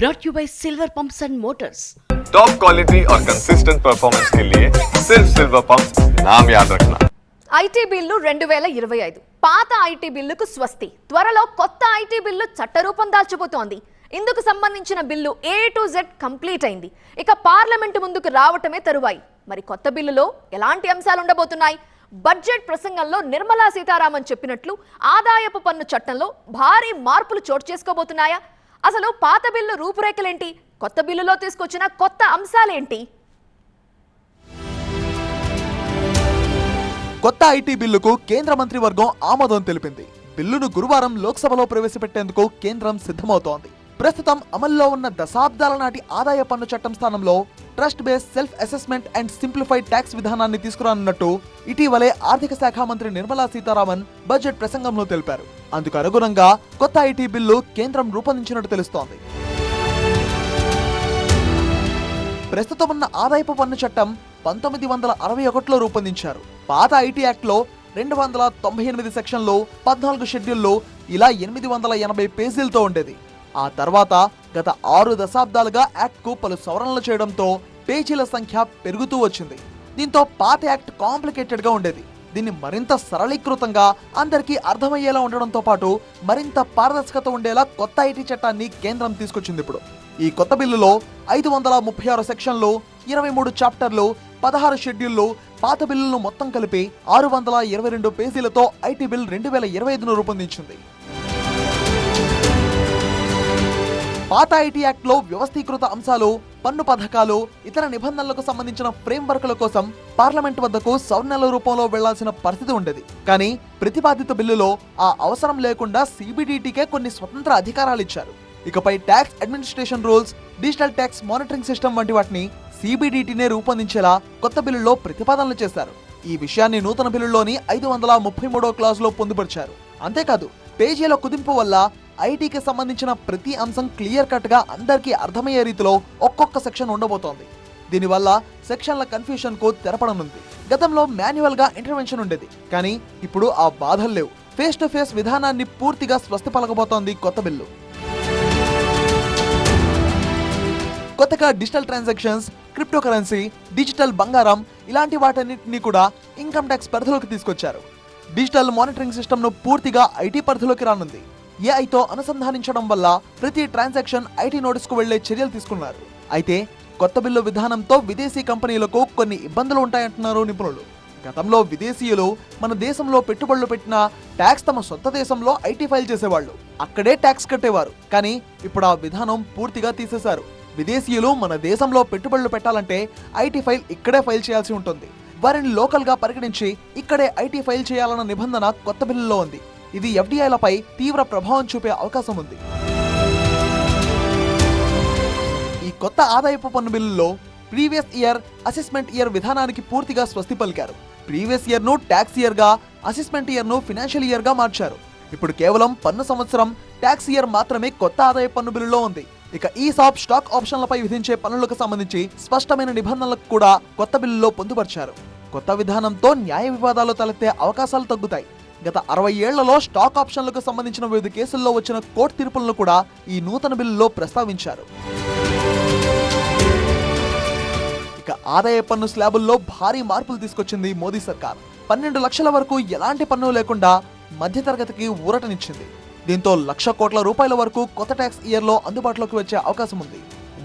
brought you by Silver Pumps and Motors. Top quality और consistent performance के लिए सिर्फ सिल्वर पंप नाम याद रखना ఐటీ బిల్లు రెండు వేల ఇరవై ఐదు పాత ఐటీ బిల్లుకు స్వస్తి త్వరలో కొత్త ఐటీ బిల్లు చట్టరూపం దాల్చబోతోంది ఇందుకు సంబంధించిన bill A to Z complete అయింది ఇక పార్లమెంటు ముందుకు రావటమే తరువాయి మరి కొత్త బిల్లులో ఎలాంటి అంశాలు ఉండబోతున్నాయి బడ్జెట్ ప్రసంగంలో నిర్మలా సీతారామన్ చెప్పినట్లు ఆదాయపు పన్ను చట్టంలో భారీ మార్పులు చోటు చేసుకోబోతున్నాయా అసలు పాత బిల్లు రూపురేఖలేంటి? కొత్త బిల్లులో తీసుకొచ్చిన కొత్త అంశాలేంటి? కొత్త ఐటీ బిల్లుకు కేంద్ర మంత్రివర్గం ఆమోదం తెలిపింది. బిల్లును గురువారం లోక్సభలో ప్రవేశపెట్టేందుకు కేంద్రం సిద్ధమవుతోంది. ప్రస్తుతం అమల్లో ఉన్న దశాబ్దాల నాటి ఆదాయ పన్ను చట్టం స్థానంలో trust base self assessment and simplified tax విధానాన్ని తీసుకురానున్నట్టు ఇటీవలే ఆర్థిక శాఖ మంత్రి నిర్మలా సీతారామన్ బడ్జెట్ ప్రసంగంలో తెలిపారు. అందుకు అనుగుణంగా కొత్త ఐటీ బిల్లు కేంద్రం రూపొందించినట్టు తెలుస్తోంది. ప్రస్తుతం ఉన్న ఆదాయపు పన్ను చట్టం పంతొమ్మిది వందల అరవై ఒకటిలో రూపొందించారు. పాత ఐటీ యాక్ట్లో రెండు వందల తొంభై ఎనిమిది సెక్షన్లు పద్నాలుగు షెడ్యూల్లో ఇలా ఎనిమిది వందల ఎనభై పేజీలతో ఉండేది. ఆ తర్వాత గత ఆరు దశాబ్దాలుగా యాక్ట్కు పలు సవరణలు చేయడంతో పేజీల సంఖ్య పెరుగుతూ వచ్చింది. దీంతో పాత యాక్ట్ కాంప్లికేటెడ్గా ఉండేది. దీన్ని మరింత సరళీకృతంగా అందరికీ అర్థమయ్యేలా ఉండడంతో పాటు మరింత పారదర్శకత ఉండేలా కొత్త ఐటీ చట్టాన్ని కేంద్రం తీసుకొచ్చింది ఇప్పుడు. ఈ కొత్త బిల్లులో ఐదు వందల ముప్పై ఆరు సెక్షన్లు ఇరవై మూడు చాప్టర్లు పదహారు షెడ్యూళ్ళు పాత బిల్లులను మొత్తం కలిపి ఆరు వందల ఇరవై రెండు పేజీలతో ఐటీ బిల్ రెండు వేల ఇరవై ఐదును రూపొందించింది. పాత ఐటీ యాక్ట్లో వ్యవస్థీకృత అంశాలు పన్ను పథకాలు ఇతర నిబంధనలకు సంబంధించిన ఫ్రేమ్వర్క్ల కోసం పార్లమెంట్ వద్దకు సవరణల రూపంలో వెళ్ళాల్సిన పరిస్థితి ఉండేది. కానీ ప్రతిపాదిత బిల్లులో ఆ అవసరం లేకుండా సిబిడిటీకే కొన్ని స్వతంత్ర అధికారాలు ఇచ్చారు. ఇకపై tax administration rules digital tax monitoring system వంటి వాటిని సిబిడిటీనే రూపొందించేలా కొత్త బిల్లులో ప్రతిపాదనలు చేశారు. ఈ విషయాన్ని నూతన బిల్లులోని ఐదు వందల ముప్పై మూడో క్లాసులో పొందుపరిచారు. అంతేకాదు పేజీల కుదింపు వల్ల ఐటీకి సంబంధించిన ప్రతి అంశం క్లియర్ కట్గా అందరికీ అర్థమయ్యే రీతిలో ఒక్కొక్క సెక్షన్ ఉండబోతోంది. దీనివల్ల సెక్షన్ల కన్ఫ్యూషన్కు తెరపడనుంది. గతంలో మాన్యువల్గా ఇంటర్వెన్షన్ ఉండేది. కానీ ఇప్పుడు ఆ బాధలు లేవు. ఫేస్ టు ఫేస్ విధానాన్ని పూర్తిగా స్వస్తి పలకబోతోంది కొత్త బిల్లు. కొత్తగా digital transactions crypto currency digital బంగారం ఇలాంటి వాటన్నిటిని కూడా ఇన్కమ్ ట్యాక్స్ పరిధిలోకి తీసుకొచ్చారు. డిజిటల్ మానిటరింగ్ సిస్టమ్ను పూర్తిగా ఐటీ పరిధిలోకి రానుంది. ఏఐతో అనుసంధానించడం వల్ల ప్రతి ట్రాన్సాక్షన్ ఐటీ నోటీస్కు వెళ్ళే చర్యలు తీసుకున్నారు. అయితే కొత్త బిల్లు విధానంతో విదేశీ కంపెనీలకు కొన్ని ఇబ్బందులు ఉంటాయంటున్నారు నిపుణులు. గతంలో విదేశీయులు మన దేశంలో పెట్టుబడులు పెట్టిన ట్యాక్స్ తమ సొంత దేశంలో ఐటీ ఫైల్ చేసేవాళ్ళు. అక్కడే ట్యాక్స్ కట్టేవారు. కానీ ఇప్పుడు ఆ విధానం పూర్తిగా తీసేశారు. విదేశీయులు మన దేశంలో పెట్టుబడులు పెట్టాలంటే ఐటీ ఫైల్ ఇక్కడే ఫైల్ చేయాల్సి ఉంటుంది. వారిని లోకల్గా పరిగణించి ఇక్కడే ఐటీ ఫైల్ చేయాలన్న నిబంధన కొత్త బిల్లులో ఉంది. ఇది ఎఫ్డీఐలపై తీవ్ర ప్రభావం చూపే అవకాశం ఉంది. ఈ కొత్త ఆదాయపు పన్ను బిల్లులో ప్రీవియస్ ఇయర్ అసెస్మెంట్ ఇయర్ విధానానికి పూర్తిగా స్వస్తి పలికారు. ప్రీవియస్ ఇయర్ను ట్యాక్స్ ఇయర్గా అసెస్మెంట్ ఇయర్ను ఫినాన్షియల్ ఇయర్గా మార్చారు. ఇప్పుడు కేవలం పన్ను సంవత్సరం ట్యాక్స్ ఇయర్ మాత్రమే కొత్త ఆదాయ పన్ను బిల్లులో ఉంది. ఇక ఈ సాప్ స్టాక్ ఆప్షన్లపై విధించే పన్నులకు సంబంధించి స్పష్టమైన నిబంధనలకు కూడా కొత్త బిల్లులో పొందుపరిచారు. కొత్త విధానంతో న్యాయ వివాదాలు తలెత్తే అవకాశాలు తగ్గుతాయి. గత అరవై ఏళ్ళలో స్టాక్ ఆప్షన్లకు సంబంధించిన వివిధ కేసుల్లో వచ్చిన కోర్టు తీర్పులను కూడా ఈ నూతన బిల్లులో ప్రస్తావించారు. ఇక ఆదాయ పన్ను స్లాబుల్లో భారీ మార్పులు తీసుకొచ్చింది మోదీ సర్కార్. పన్నెండు లక్షల వరకు ఎలాంటి పన్ను లేకుండా మధ్యతరగతికి ఊరటనిచ్చింది. దీంతో లక్ష కోట్ల రూపాయల వరకు కొత్త ట్యాక్స్ ఇయర్లో అందుబాటులోకి వచ్చే అవకాశం ఉంది.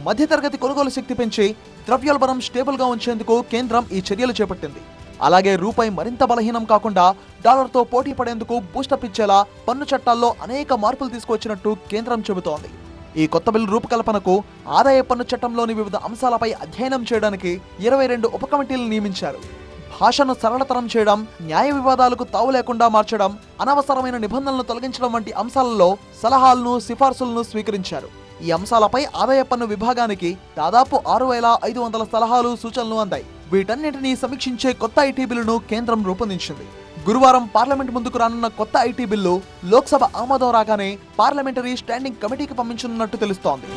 మధ్యతరగతి కొనుగోలు శక్తి పెంచి ద్రవ్యోల్బణం స్టేబుల్గా ఉంచేందుకు కేంద్రం ఈ చర్యలు చేపట్టింది. అలాగే రూపాయి మరింత బలహీనం కాకుండా డాలర్తో పోటీ పడేందుకు బూస్టప్ ఇచ్చేలా పన్ను చట్టాల్లో అనేక మార్పులు తీసుకొచ్చినట్టు కేంద్రం చెబుతోంది. ఈ కొత్త బిల్లు రూపకల్పనకు ఆదాయ పన్ను చట్టంలోని వివిధ అంశాలపై అధ్యయనం చేయడానికి ఇరవై రెండు ఉప కమిటీలు నియమించారు. భాషను సరళతరం చేయడం న్యాయ వివాదాలకు తావు లేకుండా మార్చడం అనవసరమైన నిబంధనలను తొలగించడం వంటి అంశాలలో సలహాలను సిఫార్సులను స్వీకరించారు. ఈ అంశాలపై ఆదాయ పన్ను విభాగానికి దాదాపు ఆరు వేల ఐదు వందల సలహాలు సూచనలు అందాయి. వీటన్నిటినీ సమీక్షించే కొత్త ఐటీ బిల్లును కేంద్రం రూపొందించింది. గురువారం పార్లమెంట్ ముందుకు రానున్న కొత్త ఐటీ బిల్లు లోక్సభ ఆమోదం రాగానే పార్లమెంటరీ స్టాండింగ్ కమిటీకి పంపించనున్నట్టు తెలుస్తోంది.